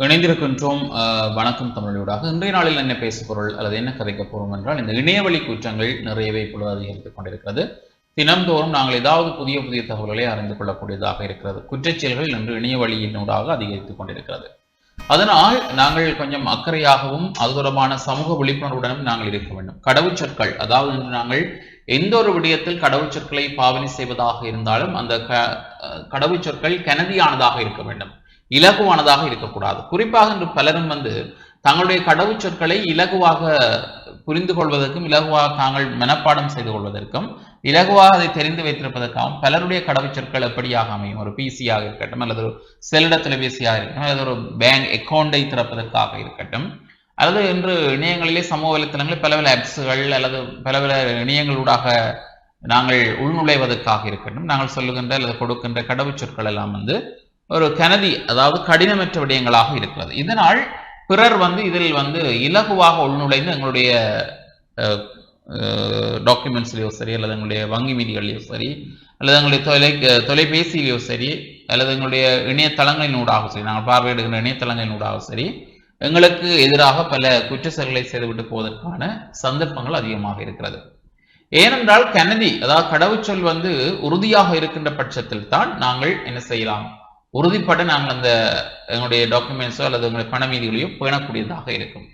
இணைந்திருக்கின்றோம் அஹ், வணக்கம் தமிழோடாக. இன்றைய நாளில் என்ன பேச பொருள் அல்லது என்ன கதைக்க போறோம் என்றால் இந்த இணையவழி குற்றங்கள் நிறையவே இப்பொழுது அதிகரித்துக் கொண்டிருக்கிறது. தினந்தோறும் நாங்கள் ஏதாவது புதிய புதிய தகவல்களை அறிந்து கொள்ளக்கூடியதாக இருக்கிறது. குற்றச்செயல்கள் இன்று இணையவழியினூடாக அதிகரித்துக் கொண்டிருக்கிறது. அதனால் நாங்கள் கொஞ்சம் அக்கறையாகவும் அது தொடர்பான சமூக விழிப்புணர்வுடனும் நாங்கள் இருக்க வேண்டும். கடவுச்சொற்கள் அதாவது இன்று நாங்கள் எந்த ஒரு விடயத்தில் கடவுச்சொற்களை பாவனை செய்வதாக இருந்தாலும் அந்த க கடவுச்சொற்கள் கனதியானதாக இருக்க வேண்டும். இலகுவானதாக இருக்கக்கூடாது. குறிப்பாக இன்று பலரும் வந்து தங்களுடைய கடவுச்சொற்களை இலகுவாக புரிந்து கொள்வதற்கும் இலகுவாக தாங்கள் மனப்பாடம் செய்து கொள்வதற்கும் இலகுவாக அதை தெரிந்து வைத்திருப்பதற்காகவும் பலருடைய கடவுச்சொற்கள் எப்படியாக அமையும்? ஒரு பிசியாக இருக்கட்டும் அல்லது ஒரு செல்லிட தொலைபேசியாக இருக்கட்டும் அல்லது ஒரு பேங்க் அக்கௌண்டை திறப்பதற்காக இருக்கட்டும் அல்லது இன்று இணையங்களிலே சமூக வலைத்தளங்களில் பல பல ஆப்ஸுகள் அல்லது பல பல இணையங்களூடாக நாங்கள் உள்நுழைவதற்காக இருக்கட்டும் நாங்கள் சொல்லுகின்ற அல்லது கொடுக்கின்ற கடவுச்சொற்கள் எல்லாம் வந்து ஒரு கனதி அதாவது கடினமற்ற விடயங்களாக இருக்கிறது. இதனால் பிறர் வந்து இதில் வந்து இலகுவாக உள்நுழைந்து எங்களுடைய டாக்குமெண்ட்ஸ்லேயோ சரி அல்லது எங்களுடைய வங்கி மீதிகள்லையோ சரி அல்லது எங்களுடைய தொலை தொலைபேசியிலையோ சரி அல்லது எங்களுடைய இணையதளங்களினூடாக சரி நாங்கள் பார்வையிடுகின்ற இணையதளங்களினூடாக சரி எங்களுக்கு எதிராக பல குற்ற செயல்களை செய்துவிட்டு போவதற்கான சந்தர்ப்பங்கள் அதிகமாக இருக்கிறது. ஏனென்றால் கனதி அதாவது கடவுச்சொல் வந்து உறுதியாக இருக்கின்ற பட்சத்தில் தான் நாங்கள் என்ன செய்யலாம்? உறுதிப்பட நாங்கள் அந்த எங்களுடைய டாக்குமெண்ட்ஸோ அல்லது எங்களுடைய பண மீதிகளையோ பேணக்கூடியதாக இருக்கும்.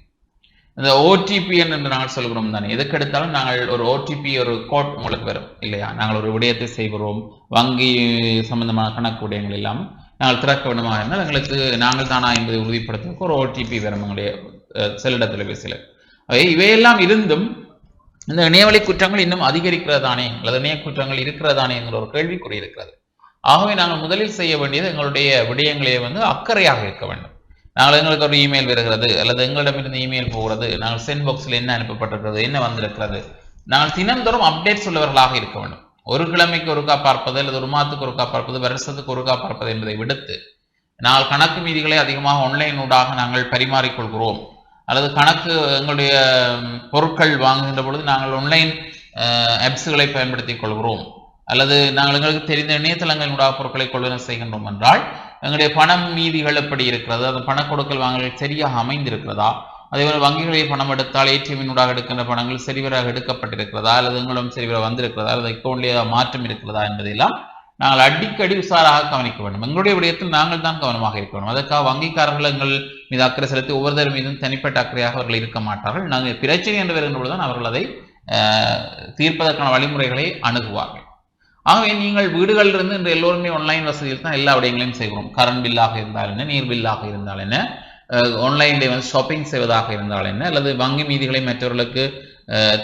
இந்த ஓடிபி என்று நாங்கள் சொல்கிறோம் தானே? எதுக்கு எடுத்தாலும் நாங்கள் ஒரு ஓடிபி ஒரு கோட் உங்களுக்கு வரும் இல்லையா? நாங்கள் ஒரு விடயத்தை செய்கிறோம் வங்கி சம்பந்தமான கணக்கு விடயங்கள் இல்லாமல் நாங்கள் திறக்க வேண்டுமா இருந்தால் எங்களுக்கு நாங்கள் தானா என்பதை உறுதிப்படுத்துவதற்கு ஒரு ஓடிபி வரும் எங்களுடைய செல்லிடத்தில் செல்லிட தொலைபேசியில் இவையெல்லாம் இருந்தும் இந்த இணையவழி குற்றங்கள் இன்னும் அதிகரிக்கிறதானே அல்லது இணைய குற்றங்கள் இருக்கிறதானே என்கிற ஒரு கேள்விக்குறி இருக்கிறது. ஆகவே நாங்கள் முதலில் செய்ய வேண்டியது எங்களுடைய விடயங்களே வந்து அக்கறையாக இருக்க வேண்டும். நாங்கள் எங்களுக்கு ஒரு இமெயில் வருகிறது அல்லது எங்களிடமிருந்து இமெயில் போகிறது நாங்கள் சென்ட் பாக்ஸில் என்ன அனுப்பப்பட்டிருக்கிறது என்ன வந்திருக்கிறது. நாங்கள் தினந்தோறும் அப்டேட்ஸ் உள்ளவர்களாக இருக்க வேண்டும். ஒரு கிழமைக்கு ஒருக்கா பார்ப்பது அல்லது ஒரு மாதத்துக்கு ஒருக்கா பார்ப்பது வருஷத்துக்கு ஒருக்கா பார்ப்பது என்பதை விடுத்து நாங்கள் கணக்கு மீதிகளை அதிகமாக ஆன்லைன் ஊடாக நாங்கள் பரிமாறிக்கொள்கிறோம். அல்லது கணக்கு எங்களுடைய பொருட்கள் வாங்குகின்ற பொழுது நாங்கள் ஆன்லைன் ஆப்ஸுகளை பயன்படுத்திக் கொள்கிறோம். அல்லது நாங்கள் எங்களுக்கு தெரிந்த இணையதளங்களினூடாக பொருட்களை கொள்வன செய்கின்றோம் என்றால் எங்களுடைய பணம் மீதிகள் எப்படி இருக்கிறது. அந்த பண கொடுக்கல் வாங்கல்கள் சரியாக அமைந்திருக்கிறதா? அதேபோல் வங்கிகளில் பணம் எடுத்தால் ஏடிஎம்மினூடாக எடுக்கின்ற பணங்கள் சரிவராக எடுக்கப்பட்டிருக்கிறதா? அல்லது எங்களும் சரிவராக வந்திருக்கிறதா? அல்லது அக்கௌண்ட்லேயே ஏதாவது மாற்றம் இருக்கிறதா என்பதையெல்லாம் நாங்கள் அடிக்கடி உசாராக கவனிக்க வேண்டும். எங்களுடைய விடயத்தில் நாங்கள் தான் கவனமாக இருக்க வேண்டும். அதற்காக வங்கிக்காரர்கள் எங்கள் மீது அக்கறை செலுத்தி ஒவ்வொருத்தர் மீதும் தனிப்பட்ட அக்கறையாக அவர்கள் இருக்க மாட்டார்கள். நாங்கள் பிரச்சனை என்று வருகின்ற பொழுதுதான் அவர்கள் அதை தீர்ப்பதற்கான வழிமுறைகளை அணுகுவார்கள். ஆகவே நீங்கள் வீடுகளிலிருந்து இன்று எல்லோருமே ஆன்லைன் வசதியில் தான் எல்லா விடயங்களையும் செய்கிறோம் கரண்ட் பில்லாக இருந்தால் என்ன நீர் பில்லாக இருந்தால் என்ன ஆன்லைனில் வந்து ஷாப்பிங் செய்வதாக இருந்தால் என்ன அல்லது வங்கி மீதிகளை மற்றவர்களுக்கு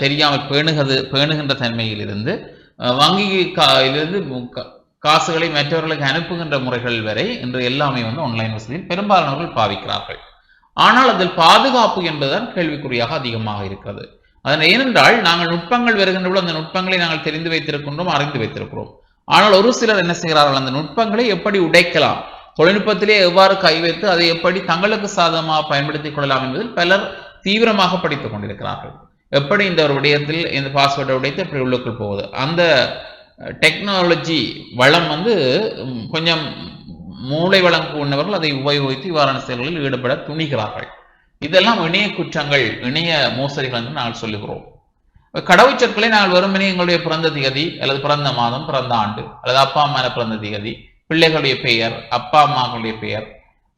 தெரியாமல் பேணுகிறது பேணுகின்ற தன்மையில் இருந்து வங்கி காயிலிருந்து காசுகளை மற்றவர்களுக்கு அனுப்புகின்ற முறைகள் வரை இன்று எல்லாமே வந்து ஆன்லைன் வசதியில் பெரும்பாலானவர்கள் பாவிக்கிறார்கள். ஆனால் அதில் பாதுகாப்பு என்பதுதான் கேள்விக்குறியாக அதிகமாக இருக்கிறது. அதனை ஏனென்றால் நாங்கள் நுட்பங்கள் வருகின்ற அந்த நுட்பங்களை நாங்கள் தெரிந்து வைத்திருக்கின்றோம் அறிந்து வைத்திருக்கிறோம். ஆனால் ஒரு சிலர் என்ன செய்கிறார்கள்? அந்த நுட்பங்களை எப்படி உடைக்கலாம்? தொழில்நுட்பத்திலே எவ்வாறு கை வைத்து அதை எப்படி தங்களுக்கு சாதகமாக பயன்படுத்திக் கொள்ளலாம் என்பதில் பலர் தீவிரமாக படித்துக் கொண்டிருக்கிறார்கள். எப்படி இந்த ஒரு விடயத்தில் இந்த பாஸ்வேர்டை உடைத்து எப்படி உள்ளுக்குள் போகுது அந்த டெக்னாலஜி வளம் வந்து கொஞ்சம் மூளை வளம் உள்ளவர்கள் அதை உபயோகித்து இவ்வாறான செயல்களில் ஈடுபட துணிகிறார்கள். இதெல்லாம் இணைய குற்றங்கள் இணைய மோசடிகள் என்று நாங்கள் சொல்லுகிறோம். கடவுச்சொற்களை நாங்கள் வெறுமனே எங்களுடைய பிறந்த திகதி அல்லது பிறந்த மாதம் பிறந்த ஆண்டு அல்லது அப்பா அம்மா பிறந்த திகதி பிள்ளைகளுடைய பெயர் அப்பா அம்மாக்களுடைய பெயர்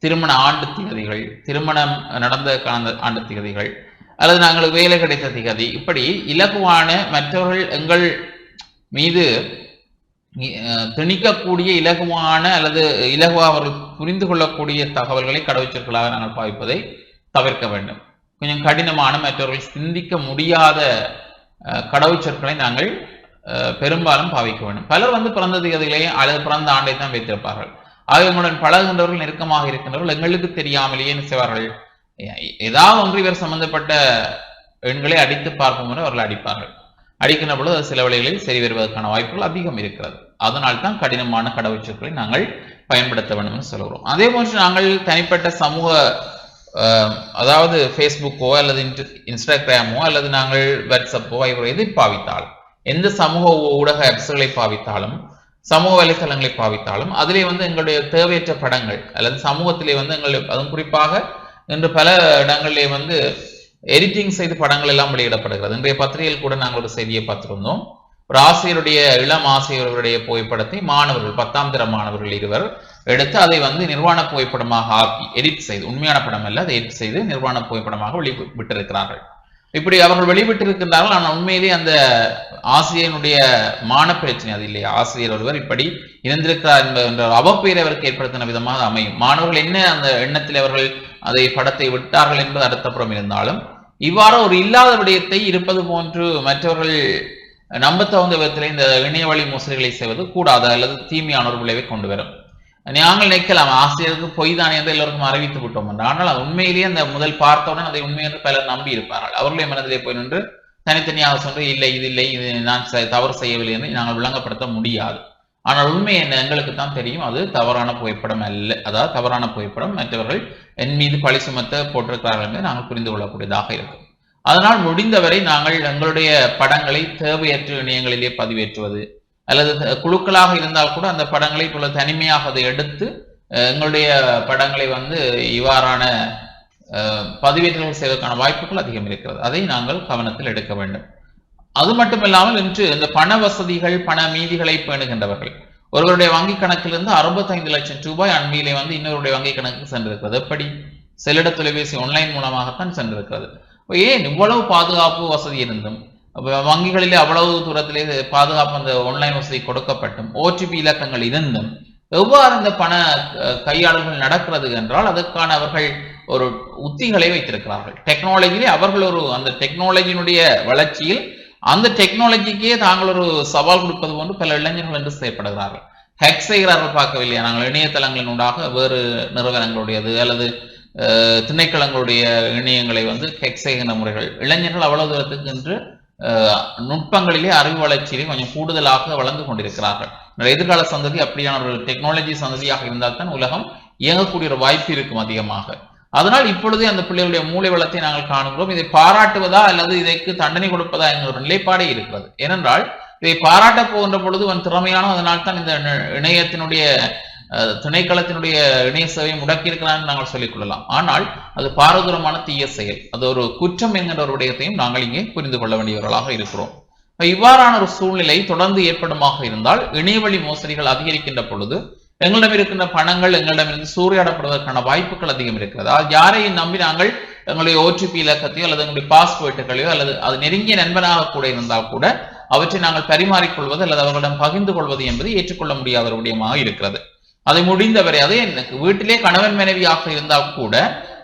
திருமண ஆண்டு திகதிகள் திருமணம் நடந்த கடந்த ஆண்டு திகதிகள் அல்லது நாங்கள் வேலை கிடைத்த திகதி. இப்படி இலகுவான மற்றவர்கள் எங்கள் மீது திணிக்கக்கூடிய இலகுவான அல்லது இலகுவாக அவர்கள் புரிந்து கொள்ளக்கூடிய தகவல்களை கடவுச்சொற்களாக நாங்கள் பாவிப்பதை தவிர்க்க வேண்டும். கொஞ்சம் கடினமான மற்றவர்கள் சிந்திக்க முடியாத கடவுச்சொற்களை நாங்கள் பெரும்பாலும் பாவிக்க வேண்டும். பலர் வந்து பிறந்த தேதிகளையே அல்லது பிறந்த ஆண்டை தான் வைத்திருப்பார்கள். ஆகியவங்களுடன் பழகுகின்றவர்கள் நெருக்கமாக இருக்கின்றவர்கள் எங்களுக்கு தெரியாமலேயே செய்வார்கள்? ஏதாவது ஒன்று இவர் சம்பந்தப்பட்ட எண்களை அடித்து பார்க்கும் முறை அவர்கள் அடிப்பார்கள். அடிக்கின்ற பொழுது அது சில வழிகளில் சரி வருவதற்கான வாய்ப்புகள் அதிகம் இருக்கிறது. அதனால் தான் கடினமான கடவுச்சொற்களை நாங்கள் பயன்படுத்த வேண்டும் என்று சொல்கிறோம் அதே போன்று நாங்கள் தனிப்பட்ட சமூக அதாவது ஃபேஸ்புக்கோ அல்லது இன்ட்- இன்ஸ்டாகிராமோ அல்லது நாங்கள் வாட்ஸ்அப்போ இவர் எதை பாவித்தால் எந்த சமூக ஊடக ஆப்ஸ்களை பாவித்தாலும் சமூக வலைத்தளங்களை பாவித்தாலும் அதிலே வந்து எங்களுடைய தேவையற்ற படங்கள் அல்லது சமூகத்திலே வந்து எங்களுடைய அதுவும் குறிப்பாக இன்று பல இடங்களிலே வந்து எடிட்டிங் செய்து படங்கள் எல்லாம் வெளியிடப்படுகிறது. இன்றைய பத்திரிகையில் கூட நாங்கள் ஒரு செய்தியை பார்த்திருந்தோம். ஒரு ஆசிரியருடைய இளம் ஆசிரியருடைய புகைப்படத்தை மாணவர்கள் பத்தாம் தர மாணவர்கள் இருவர் எடுத்து அதை வந்து நிர்வாண புகைப்படமாக ஆக்கி எடிட் செய்து உண்மையான படம் அல்ல அதை எடிட் செய்து நிர்வாண புகைப்படமாக வெளிவிட்டிருக்கிறார்கள் இப்படி அவர்கள் வெளிவிட்டிருக்கின்றார்கள் ஆனால் உண்மையிலே அந்த ஆசிரியனுடைய மான பிரச்சனை அது இல்லையா? ஆசிரியர் ஒருவர் இப்படி இணைந்திருக்கிறார் என்ற அவப்பெயரை அவருக்கு ஏற்படுத்தின விதமாக அமையும். மாணவர்கள் என்ன அந்த எண்ணத்தில் அவர்கள் அதை படத்தை விட்டார்கள் என்பது அடுத்தப்புறம் இருந்தாலும் இவ்வாறு ஒரு இல்லாத விடயத்தை இருப்பது போன்று மற்றவர்கள் நம்பத்தகுந்த விதத்தில் இந்த இணையவழி மோசடிகளை செய்வது கூடாது அல்லது தீமையான ஒரு விளைவை கொண்டு வரும். நாங்கள் நினைக்கலாம் ஆசிரியருக்கு பொய் தானே என்று எல்லோருக்கும் அறிவித்து விட்டோம் என்று. ஆனால் உண்மையிலேயே அந்த முதல் பார்த்தவுடன் அதை உண்மை என்று பலர் நம்பி இருப்பார்கள். அவர்களே மனதிலே போய் நின்று தனித்தனியாக சொன்று இல்லை இது இல்லை இது நான் தவறு செய்யவில்லை என்று நாங்கள் விளங்கப்படுத்த முடியாது. ஆனால் உண்மை என்ன எங்களுக்கு தான் தெரியும். அது தவறான புகைப்படம் அல்ல. அதாவது தவறான புகைப்படம் மற்றவர்கள் என் மீது பழி சுமத்த போட்டிருக்கிறார்கள் என்று நாங்கள் புரிந்து கொள்ளக்கூடியதாக இருக்கும். அதனால் முடிந்தவரை நாங்கள் எங்களுடைய படங்களை தேவையற்ற இணையங்களிலே பதிவேற்றுவது அல்லது குழுக்களாக இருந்தால் கூட அந்த படங்களை போல தனிமையாக அதை எடுத்து எங்களுடைய படங்களை வந்து இவ்வாறான பதிவேற்றங்கள் செய்வதற்கான வாய்ப்புகள் அதிகம் இருக்கிறது. அதை நாங்கள் கவனத்தில் எடுக்க வேண்டும். அது மட்டுமில்லாமல் இன்று இந்த பண வசதிகள் பண மீதிகளை பேணுகின்றவர்கள் ஒருவருடைய வங்கி கணக்கிலிருந்து அறுபத்தைந்து லட்சம் ரூபாய் அண்மையிலே வந்து இன்னொருடைய வங்கி கணக்கு சென்றிருக்கிறது. எப்படி? செல்லிட தொலைபேசி ஆன்லைன் மூலமாகத்தான் சென்றிருக்கிறது. ஏன் இவ்வளவு பாதுகாப்பு வசதி இருந்தும் வங்கிகளிலே அவ்வளவு தூரத்திலே பாதுகாப்பு அந்த ஆன்லைன் வசதி கொடுக்கப்பட்டும். ஓடிபி இலக்கங்கள் இருந்தும் எவ்வாறு இந்த பண கையாளர்கள் நடக்கிறது என்றால் அதற்கான அவர்கள் ஒரு உத்திகளை வைத்திருக்கிறார்கள். டெக்னாலஜியிலே அவர்கள் ஒரு அந்த டெக்னாலஜியினுடைய வளர்ச்சியில் அந்த டெக்னாலஜிக்கே தாங்கள் ஒரு சவால் கொடுப்பது போன்று பல இளைஞர்கள் என்று செயல்படுகிறார்கள் ஹேக் செய்கிறார்கள் பார்க்கவில்லையா? நாங்கள் இணையதளங்களின் ஊடாக வேறு நிறுவனங்களுடையது அல்லது திணைக்களங்களுடைய இணையங்களை வந்து ஹேக் செய்கின்ற முறைகள். இளைஞர்கள் அவ்வளவு தூரத்துக்கு என்று நுட்பங்களிலே அறிவு வளர்ச்சியிலே கொஞ்சம் கூடுதலாக வளர்ந்து கொண்டிருக்கிறார்கள். எதிர்கால சந்ததி அப்படியான ஒரு டெக்னாலஜி சந்ததியாக இருந்தால்தான் உலகம் இயங்கக்கூடிய ஒரு வாய்ப்பு இருக்கும் அதிகமாக. அதனால் இப்பொழுதே அந்த பிள்ளைகளுடைய மூளை வளத்தை நாங்கள் காணுகிறோம். இதை பாராட்டுவதா அல்லது இதற்கு தண்டனை கொடுப்பதா என்கிற ஒரு நிலைப்பாடே இருக்கிறது. ஏனென்றால் இதை பாராட்ட போகின்ற பொழுது அவன் திறமையான அதனால் தான் இந்த இணையத்தினுடைய திணைக்களத்தினுடைய இணைய சேவையை முடக்கி நாங்கள் சொல்லிக் கொள்ளலாம். ஆனால் அது பாரதூரமான தீய செயல். அது ஒரு குற்றம் என்கின்ற ஒரு விடயத்தையும் நாங்கள் இங்கே புரிந்து கொள்ள வேண்டியவர்களாக இருக்கிறோம். இவ்வாறான ஒரு சூழ்நிலை தொடர்ந்து ஏற்படுமாக இருந்தால் இணையவழி மோசடிகள் அதிகரிக்கின்ற பொழுது எங்களிடம் இருக்கின்ற பணங்கள் எங்களிடமிருந்து சூறையாடப்படுவதற்கான வாய்ப்புகள் அதிகம் இருக்கிறது. அது யாரையும் நம்பி நாங்கள் எங்களுடைய ஓடிபி இலக்கத்தையோ அல்லது எங்களுடைய பாஸ்வேர்டுகளையோ அல்லது அது நெருங்கிய நண்பனாக கூட இருந்தால் கூட அவற்றை நாங்கள் பரிமாறிக்கொள்வது அல்லது அவர்களிடம் பகிர்ந்து கொள்வது என்பது ஏற்றுக்கொள்ள முடியாத ஒரு விடயமாக இருக்கிறது. அதை முடிந்தவரை அதே எனக்கு வீட்டிலே கணவன் மனைவியாக இருந்தால் கூட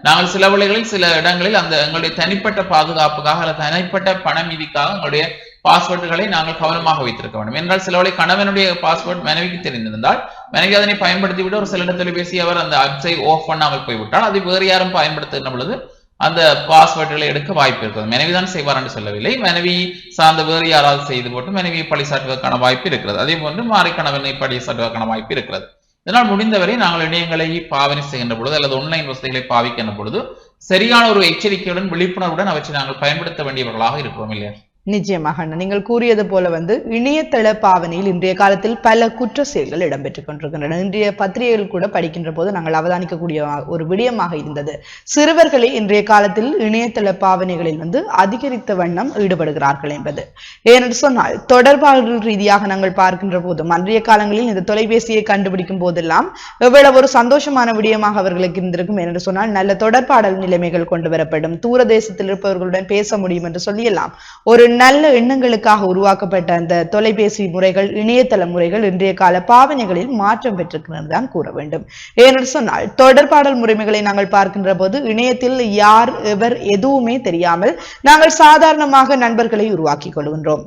நாங்கள் சில வேளைகளில் சில இடங்களில் அந்த எங்களுடைய தனிப்பட்ட பாதுகாப்புக்காக அல்லது தனிப்பட்ட பண மீதிக்காக எங்களுடைய பாஸ்வேர்டுகளை நாங்கள் கவனமாக வைத்திருக்க வேண்டும். என்றால் சில வேளை கணவனுடைய பாஸ்வேர்ட் மனைவிக்கு தெரிந்திருந்தால் மனைவி அதனை பயன்படுத்தி விட ஒரு சில தொலைபேசி அவர் அந்த அப்சை ஆஃப் பண்ணாமல் போய்விட்டால் அதை வேறு யாரும் பயன்படுத்துகின்ற பொழுது அந்த பாஸ்வேர்டுகளை எடுக்க வாய்ப்பு இருக்கிறது மனைவி தான் செய்வார் என்று சொல்லவில்லை. மனைவி சார்ந்த வேறு யாராவது செய்து போட்டு மனைவியை பழி சாட்டுவதற்கான வாய்ப்பு இருக்கிறது. அதே போன்று மாறி கணவனை பழி சாட்டுவதற்கான வாய்ப்பு இருக்கிறது. இதனால் முடிந்தவரை நாங்கள் இணையங்களை பாவனை செய்கின்ற பொழுது அல்லது ஆன்லைன் வசதிகளை பாவிக்கின்ற பொழுது சரியான ஒரு எச்சரிக்கையுடன் விழிப்புணர்வுடன் அவற்றை நாங்கள் பயன்படுத்த வேண்டியவர்களாக இருக்கிறோம் இல்லையா? நிச்சயமாக நீங்கள் கூறியது போல வந்து இணையதள பாவனையில் இன்றைய காலத்தில் பல குற்ற செயல்கள் இடம்பெற்றுக் கொண்டிருக்கின்றன. இன்றைய பத்திரிகைகள் கூட படிக்கின்ற போது நாங்கள் அவதானிக்கக்கூடிய ஒரு விடயமாக இருந்தது. சிறுவர்களே இன்றைய காலத்தில் இணையதள பாவனைகளில் வந்து அதிகரித்த வண்ணம் ஈடுபடுகிறார்கள் என்பது. ஏனென்று சொன்னால் தொடர்பாளர்கள் ரீதியாக நாங்கள் பார்க்கின்ற போதும் அன்றைய காலங்களில் இந்த தொலைபேசியை கண்டுபிடிக்கும் போதெல்லாம் எவ்வளவு ஒரு சந்தோஷமான விடயமாக அவர்களுக்கு இருந்திருக்கும். என்று சொன்னால் நல்ல தொடர்பாடல் நிலைமைகள் கொண்டு வரப்படும் தூர தேசத்தில் இருப்பவர்களுடன் பேச முடியும் என்று சொல்லியெல்லாம் ஒரு நல்ல எண்ணங்களுக்காக உருவாக்கப்பட்ட அந்த தொலைபேசி முறைகள் இணையதள முறைகள் இன்றைய கால பாவனைகளில் மாற்றம் பெற்றிருக்கிறது தான் கூற வேண்டும். ஏனென்று சொன்னால் தொடர்பாடல் முறைமைகளை நாங்கள் பார்க்கின்ற போது இணையத்தில் யார் எவர் எதுவுமே தெரியாமல் நாங்கள் சாதாரணமாக நண்பர்களை உருவாக்கிக் கொள்கின்றோம்.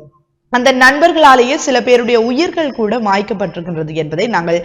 அந்த நண்பர்களாலேயே சில பேருடைய உயிர்கள் கூட மாய்க்கப்பட்டிருக்கின்றது என்பதை நாங்கள்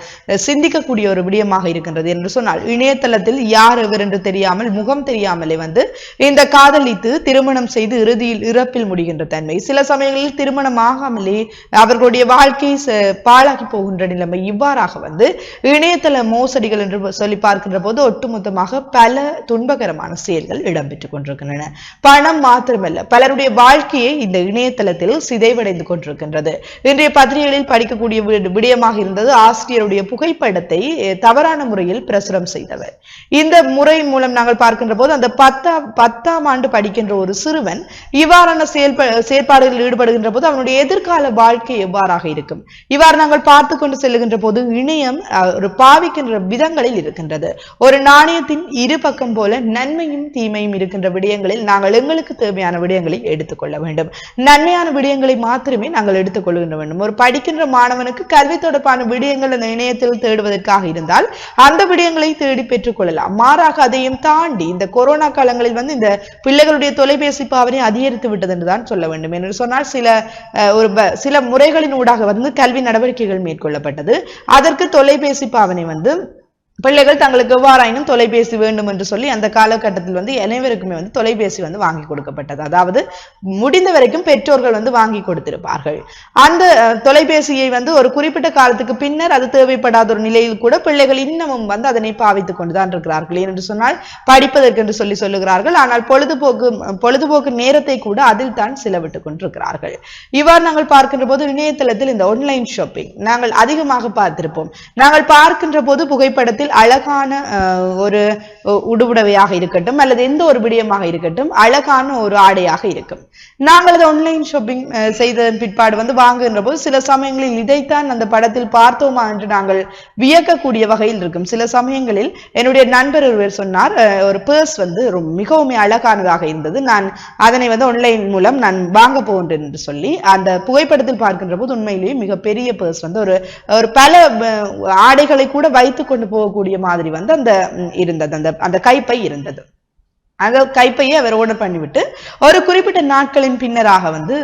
சிந்திக்கக்கூடிய ஒரு விடயமாக இருக்கின்றது என்று சொன்னால் இணையதளத்தில் யார் எவர் என்று தெரியாமல் முகம் தெரியாமலே வந்து இந்த காதலித்து திருமணம் செய்து இறுதியில் இறப்பில் முடிகின்ற தன்மை சில சமயங்களில் திருமணம் ஆகாமலே அவர்களுடைய வாழ்க்கை ச- பாழாகி போகின்ற நிலைமை இவ்வாறாக வந்து இணையதள மோசடிகள் என்று சொல்லி பார்க்கின்ற போது ஒட்டுமொத்தமாக பல துன்பகரமான செயல்கள் இடம்பெற்றுக் கொண்டிருக்கின்றன. பணம் மாத்திரமல்ல பலருடைய வாழ்க்கையை இந்த இணையதளத்தில் சிதைவடைந்து இருந்து கொண்டிருக்கின்றது. இன்றைய பத்திரிகைகளில் படிக்கக்கூடிய விடயமாக இருந்தது ஆசிரியருடைய புகைப்படத்தை தவறான முறையில் பிரசுரம் செய்தவர். இந்த முறை மூலம் நாங்கள் பார்க்கின்ற போது அந்த பத்தாம் பத்தாம் ஆண்டு படிக்கின்ற ஒரு சிறுவன் இவ்வாறான செயல்ப செயற்பாடுகளில் ஈடுபடுகின்ற போது அவனுடைய எதிர்கால வாழ்க்கை எவ்வாறாக இருக்கும்? இவ்வாறு நாங்கள் பார்த்து கொண்டு செல்லுகின்ற போது இணையம் ஒரு பாவிக்கின்ற விதங்களில் இருக்கின்றது. ஒரு நாணயத்தின் இரு பக்கம் போல நன்மையும் தீமையும் இருக்கின்ற விடயங்களில் நாங்கள் எங்களுக்கு தேவையான விடயங்களை எடுத்துக்கொள்ள வேண்டும். நன்மையான விடயங்களை மாத்திரமே மாத்திரமே நாங்கள் எடுத்துக்கொள்கின்ற வேண்டும். ஒரு படிக்கின்ற மாணவனுக்கு கல்வி தொடர்பான விடயங்கள் அந்த இணையத்தில் தேடுவதற்காக இருந்தால் அந்த விடயங்களை தேடி பெற்றுக் கொள்ளலாம் மாறாக அதையும் தாண்டி இந்த கொரோனா காலங்களில் வந்து இந்த பிள்ளைகளுடைய தொலைபேசி பாவனை அதிகரித்து விட்டது என்றுதான் சொல்ல வேண்டும். என்று சொன்னால் சில ஒரு சில முறைகளின் ஊடாக வந்து கல்வி நடவடிக்கைகள் மேற்கொள்ளப்பட்டது. அதற்கு தொலைபேசி பாவனை வந்து பிள்ளைகள் தங்களுக்கு எவ்வாறாயினும் தொலைபேசி வேண்டும் என்று சொல்லி அந்த காலகட்டத்தில் வந்து அனைவருக்குமே வந்து தொலைபேசி வந்து வாங்கி கொடுக்கப்பட்டது. அதாவது முடிந்த வரைக்கும் பெற்றோர்கள் வந்து வாங்கி கொடுத்திருப்பார்கள். அந்த தொலைபேசியை வந்து ஒரு குறிப்பிட்ட காலத்துக்கு பின்னர் அது தேவைப்படாத ஒரு நிலையில் கூட பிள்ளைகள் இன்னமும் வந்து அதனை பாவித்துக் கொண்டுதான் இருக்கிறார்கள். என்று சொன்னால் படிப்பதற்கு என்று சொல்லி சொல்லுகிறார்கள். ஆனால் பொழுதுபோக்கு பொழுதுபோக்கு நேரத்தை கூட அதில் தான் செலவிட்டுக் கொண்டிருக்கிறார்கள். இவ்வாறு நாங்கள் பார்க்கின்ற போது இணையதளத்தில் இந்த ஆன்லைன் ஷாப்பிங் நாங்கள் அதிகமாக பார்த்திருப்போம். நாங்கள் பார்க்கின்ற போது புகைப்படத்தில் அழகான ஒரு உடுபுடவையாக இருக்கட்டும் அல்லது எந்த ஒரு விடயமாக இருக்கட்டும் அழகான ஒரு ஆடையாக இருக்கும். நாங்கள் அது ஆன்லைன் ஷாப்பிங் செய்ததன் பிற்பாடு வந்து வாங்குகின்ற போது சில சமயங்களில் இதைத்தான் அந்த படத்தில் பார்த்தோமா என்று நாங்கள் வியக்கக்கூடிய வகையில் இருக்கும். சில சமயங்களில் என்னுடைய நண்பர் ஒருவர் சொன்னார் ஒரு பர்ஸ் வந்து மிகவும் அழகானதாக இருந்தது. நான் அதனை வந்து ஆன்லைன் மூலம் நான் வாங்க போகின்றேன் என்று சொல்லி அந்த புகைப்படத்தில் பார்க்கின்ற போது உண்மையிலேயே மிகப்பெரிய பர்ஸ் வந்து ஒரு ஒரு பல ஆடைகளை கூட வைத்துக் கொண்டு போகக்கூடிய மாதிரி வந்து அந்த இருந்தது. அந்த அந்த கைப்பை இருந்தது. அந்த கைப்பையை அவர் ஓர்டர் பண்ணிவிட்டு ஒரு குறிப்பிட்ட நாட்களின் பின்னராக வந்து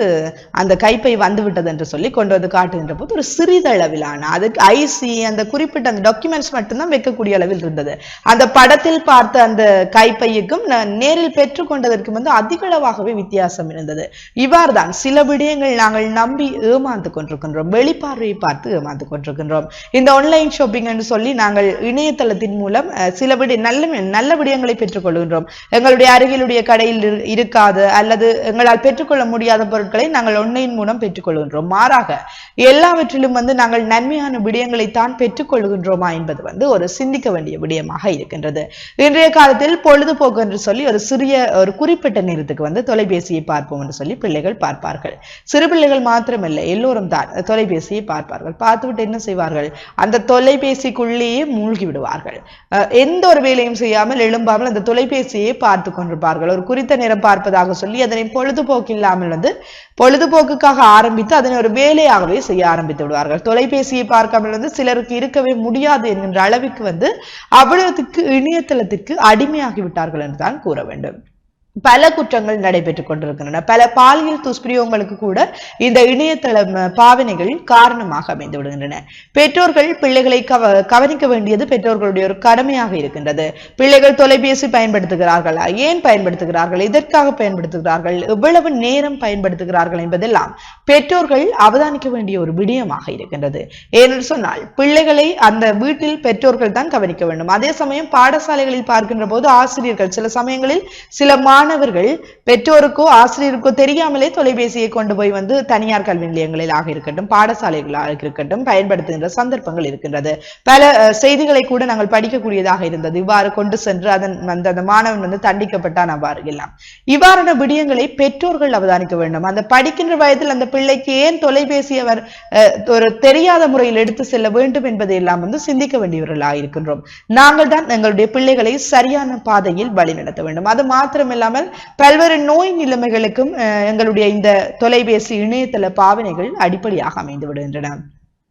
அந்த கைப்பை வந்து விட்டது என்று சொல்லி கொண்டு வந்து காட்டுகின்ற போது ஒரு சிறிதளவிலான அதுக்கு ஐசி அந்த குறிப்பிட்ட அந்த டாக்குமெண்ட்ஸ் மட்டும்தான் வைக்கக்கூடிய அளவில் இருந்தது. அந்த படத்தில் பார்த்த அந்த கைப்பையுக்கும் நேரில் பெற்றுக்கொண்டதற்கும் வந்து அதிகளவாகவே வித்தியாசம் இருந்தது. இவ்வாறு தான் சில விடயங்கள் நாங்கள் நம்பி ஏமாந்து கொண்டிருக்கின்றோம். வெளிப்பார்வையை பார்த்து ஏமாந்து கொண்டிருக்கின்றோம். இந்த ஆன்லைன் ஷாப்பிங் என்று சொல்லி நாங்கள் இணையதளத்தின் மூலம் சில விட நல்ல நல்ல விடயங்களை பெற்றுக்கொள்கின்றோம். எங்களுடைய அருகிலுடைய கடையில் இருக்காது அல்லது எங்களால் பெற்றுக்கொள்ள முடியாத பொருட்களை நாங்கள் ஆன்லைன் மூலம் பெற்றுக்கொள்கின்றோம். மாறாக எல்லாவற்றிலும் வந்து நாங்கள் நன்மையான விடயங்களை தான் பெற்றுக்கொள்கின்றோமா என்பது வந்து ஒரு சிந்திக்க வேண்டிய விடயமாக இருக்கின்றது. இன்றைய காலத்தில் பொழுதுபோக்கு என்று சொல்லி ஒரு சிறிய ஒரு குறிப்பிட்ட நேரத்துக்கு வந்து தொலைபேசியை பார்ப்போம் என்று சொல்லி பிள்ளைகள் பார்ப்பார்கள். சிறு பிள்ளைகள் மாத்திரமல்ல எல்லோரும் தான் தொலைபேசியை பார்ப்பார்கள். பார்த்துவிட்டு என்ன செய்வார்கள்? அந்த தொலைபேசிக்குள்ளேயே மூழ்கி விடுவார்கள். எந்த ஒரு வேலையும் செய்யாமல் எழும்பாமல் அந்த தொலைபேசியை பார்த்து கொண்டிருப்பார்கள் ஒரு குறித்த நேரம் பார்ப்பதாக சொல்லி அதனை பொழுதுபோக்கு இல்லாமல் வந்து பொழுதுபோக்குக்காக ஆரம்பித்து அதனை ஒரு வேலையாகவே செய்ய ஆரம்பித்து விடுவார்கள். தொலைபேசியை பார்க்காமல் வந்து சிலருக்கு இருக்கவே முடியாது என்கின்ற அளவுக்கு வந்து அவ்வளவுக்கு இணையதளத்திற்கு அடிமையாகி விட்டார்கள் என்றுதான் கூற வேண்டும். பல குற்றங்கள் நடைபெற்றுக் கொண்டிருக்கின்றன. பல பாலியல் துஷ்பிரயோகங்களுக்கு கூட இந்த இணையதள பாவனைகள் காரணமாக அமைந்து விடுகின்றன. பெற்றோர்கள் பிள்ளைகளை கவ கவனிக்க வேண்டியது பெற்றோர்களுடைய ஒரு கடமையாக இருக்கின்றது. பிள்ளைகள் தொலைபேசி பயன்படுத்துகிறார்களா? ஏன் பயன்படுத்துகிறார்கள்? எதற்காக பயன்படுத்துகிறார்கள்? எவ்வளவு நேரம் பயன்படுத்துகிறார்கள் என்பதெல்லாம் பெற்றோர்கள் அவதானிக்க வேண்டிய ஒரு விடயமாக இருக்கின்றது. ஏனென்று சொன்னால் பிள்ளைகளை அந்த வீட்டில் பெற்றோர்கள் தான் கவனிக்க வேண்டும். அதே சமயம் பாடசாலைகளில் பார்க்கின்ற போது ஆசிரியர்கள் சில சமயங்களில் சில மாணவர்கள் பெற்றோருக்கோ ஆசிரியருக்கோ தெரியாமலே தொலைபேசியை கொண்டு போய் வந்து தனியார் கல்வி நிலையங்களில் இருக்கட்டும் பாடசாலைகளாக இருக்கட்டும் பயன்படுத்துகின்ற சந்தர்ப்பங்கள் இருக்கின்றது. பல செய்திகளை கூட நாங்கள் படிக்கக்கூடியதாக இருந்தது. இவ்வாறு கொண்டு சென்று அதன் அந்த அந்த மாணவன் வந்து தண்டிக்கப்பட்டான் அவ்வாறு எல்லாம். இவ்வாறான விடயங்களை பெற்றோர்கள் அவதானிக்க வேண்டும். அந்த படிக்கின்ற வயதில் அந்த பிள்ளைக்கு ஏன் தொலைபேசி அவர் ஒரு தெரியாத முறையில் எடுத்து செல்ல வேண்டும் என்பதை எல்லாம் வந்து சிந்திக்க வேண்டியவர்களாக இருக்கின்றோம். நாங்கள் தான் எங்களுடைய பிள்ளைகளை சரியான பாதையில் வழிநடத்த வேண்டும். அது மாத்திரமில்லாமல் பல்வேறு நோய் நிலைமைகளுக்கும் எங்களுடைய இந்த தொலைபேசி இணையதள பாவனைகள் அடிப்படையாக அமைந்து விடுகின்றன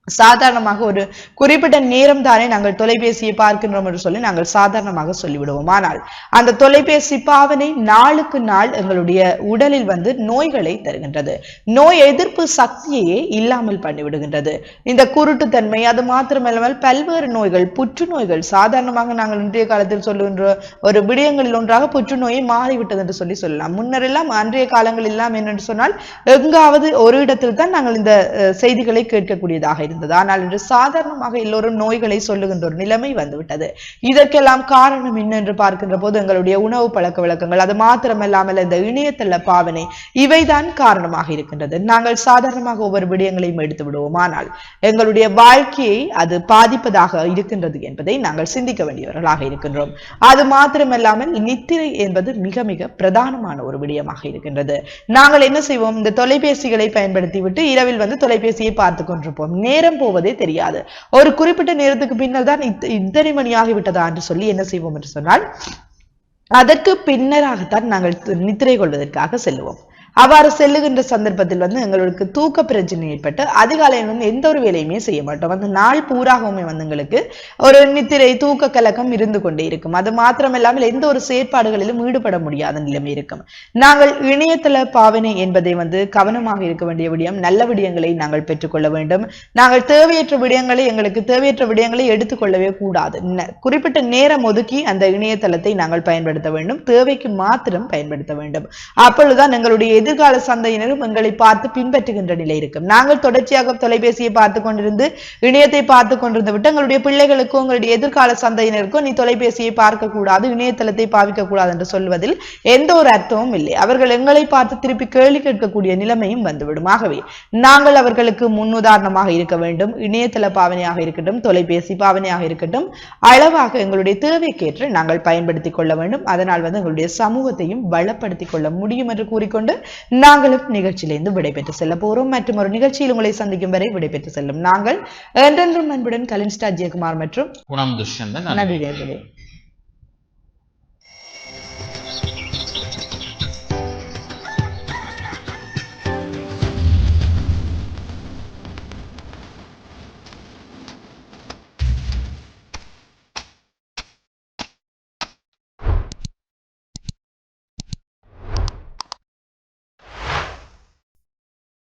சாதாரணமாக ஒரு குறிப்பிட்ட நேரம் தானே நாங்கள் தொலைபேசியை பார்க்கின்றோம் என்று சொல்லி நாங்கள் சாதாரணமாக சொல்லிவிடுவோம். ஆனால் அந்த தொலைபேசி பாவனை நாளுக்கு நாள் எங்களுடைய உடலில் வந்து நோய்களை தருகின்றது. நோய் எதிர்ப்பு சக்தியையே இல்லாமல் பண்ணிவிடுகின்றது. இந்த குருட்டுத்தன்மை அது மாத்திரமல்லாமல் பல்வேறு நோய்கள் புற்றுநோய்கள் சாதாரணமாக நாங்கள் இன்றைய காலத்தில் சொல்லுகின்ற ஒரு விடயங்களில் ஒன்றாக புற்றுநோயை மாறிவிட்டது என்று சொல்லி சொல்லலாம். முன்னரெல்லாம் அன்றைய காலங்கள் எல்லாம் என்னென்று சொன்னால் எங்காவது ஒரு இடத்தில் தான் நாங்கள் இந்த செய்திகளை கேட்கக்கூடியதாக இருந்தது இருந்தது. ஆனால் இன்று சாதாரணமாக எல்லோரும் நோய்களை சொல்லுகின்ற ஒரு நிலைமை வந்துவிட்டது. இதற்கெல்லாம் காரணம் என்ன என்று பார்க்கின்ற போது எங்களுடைய உணவு பழக்க வழக்கங்கள் அது மாத்திரமல்லாமல் இந்த இணையதள பாவனை இவைதான் காரணமாக இருக்கின்றது. நாங்கள் சாதாரணமாக ஒவ்வொரு விடயங்களையும் எடுத்து விடுவோம். ஆனால் எங்களுடைய வாழ்க்கையை அது பாதிப்பதாக இருக்கின்றது என்பதை நாங்கள் சிந்திக்க வேண்டியவர்களாக இருக்கின்றோம். அது மாத்திரமல்லாமல் நித்திரை என்பது மிக மிக பிரதானமான ஒரு விடயமாக இருக்கின்றது. நாங்கள் என்ன செய்வோம்? இந்த தொலைபேசிகளை பயன்படுத்தி விட்டு இரவில் வந்து தொலைபேசியை பார்த்து கொண்டிருப்போம். நேர நேரம் போவதே தெரியாது. ஒரு குறிப்பிட்ட நேரத்துக்கு பின்னர் தான் இத்தனை மணி ஆகிவிட்டதா என்று சொல்லி என்ன செய்வோம் என்று சொன்னால் அதற்கு பின்னராகத்தான் நாங்கள் நித்திரை கொள்வதற்காக செல்லுவோம். அவ்வாறு செல்லுகின்ற சந்தர்ப்பத்தில் வந்து எங்களுக்கு தூக்க பிரச்சனை ஏற்பட்டு அதிகாலையில் வந்து எந்த ஒரு வேலையுமே செய்ய மாட்டோம். வந்து நாள் பூராகவுமே வந்து எங்களுக்கு ஒரு நித்திரை தூக்க கலக்கம் இருந்து கொண்டே இருக்கும். அது மாத்திரமில்லாமல் எந்த ஒரு செயற்பாடுகளிலும் ஈடுபட முடியாத நிலைமை இருக்கும். நாங்கள் இணையதள பாவனை என்பதை வந்து கவனமாக இருக்க வேண்டிய விடயம் நல்ல விடயங்களை நாங்கள் பெற்றுக்கொள்ள வேண்டும். நாங்கள் தேவையற்ற விடயங்களை எங்களுக்கு தேவையற்ற விடயங்களை எடுத்துக்கொள்ளவே கூடாது. குறிப்பிட்ட நேரம் ஒதுக்கி அந்த இணையதளத்தை நாங்கள் பயன்படுத்த வேண்டும். தேவைக்கு மாத்திரம் பயன்படுத்த வேண்டும். அப்பொழுதுதான் எங்களுடைய எதிர்கால சந்தையினரும் எங்களை பார்த்து பின்பற்றுகின்ற நிலை இருக்கும். நாங்கள் தொடர்ச்சியாக தொலைபேசியை பார்த்து கொண்டிருந்து இணையத்தை பார்த்து கொண்டிருந்து விட்டு எங்களுடைய பிள்ளைகளுக்கும் உங்களுடைய எதிர்கால சந்தையினருக்கும் நீ தொலைபேசியை பார்க்க கூடாது இணையதளத்தை பாவிக்க கூடாது என்று சொல்வதில் எந்த ஒரு அர்த்தமும் இல்லை. அவர்கள் எங்களை பார்த்து திருப்பி கேள்வி கேட்கக்கூடிய நிலைமையும் வந்துவிடும். ஆகவே நாங்கள் அவர்களுக்கு முன்னுதாரணமாக இருக்க வேண்டும். இணையதள பாவனையாக இருக்கட்டும் தொலைபேசி பாவனையாக இருக்கட்டும் அளவாக எங்களுடைய தேவைக்கேற்று நாங்கள் பயன்படுத்திக் கொள்ள வேண்டும். அதனால் வந்து எங்களுடைய சமூகத்தையும் வளப்படுத்திக் கொள்ள முடியும் என்று கூறிக்கொண்டு நாங்களும் நிகழ்ச்சியிலிருந்து விடைபெற்று செல்ல போறோம். மற்றும் ஒரு நிகழ்ச்சியில் உங்களை சந்திக்கும் வரை விடைபெற்று செல்லும் நாங்கள் என்றென்றும் அன்புடன் கலின்ஸ்டா ஜெயக்குமார் மற்றும் நன்றி.